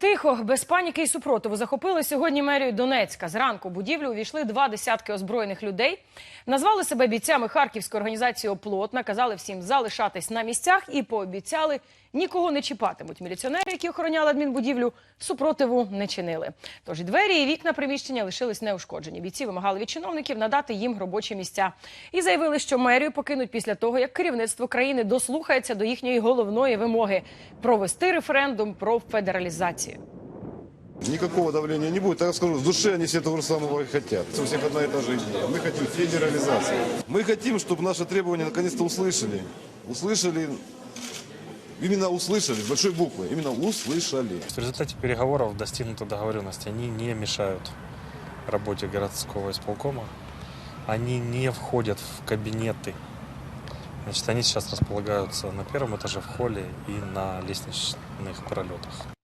Тихо, без паніки і супротиву захопили сьогодні мерію Донецька. Зранку будівлю увійшли два десятки озброєних людей. Назвали себе бійцями харківської організації «Оплот», наказали всім залишатись на місцях і пообіцяли нікого не чіпатимуть. Міліціонери, які охороняли адмінбудівлю, супротиву не чинили. Тож двері і вікна приміщення лишились неушкоджені. Бійці вимагали від чиновників надати їм робочі місця і заявили, що мерію покинуть після того, як керівництво країни дослухається до їхньої головної вимоги провести референдум про федералізацію. Никакого давления не будет. Так скажу, в душе они все того же самого и хотят. У всех одна и та же идея. Мы хотим федерализации. Мы хотим, чтобы наши требования наконец-то услышали. Услышали, именно услышали, большой буквы, именно услышали. В результате переговоров достигнута договоренность. Они не мешают работе городского исполкома. Они не входят в кабинеты. Значит, они сейчас располагаются на первом этаже в холле и на лестничных пролетах.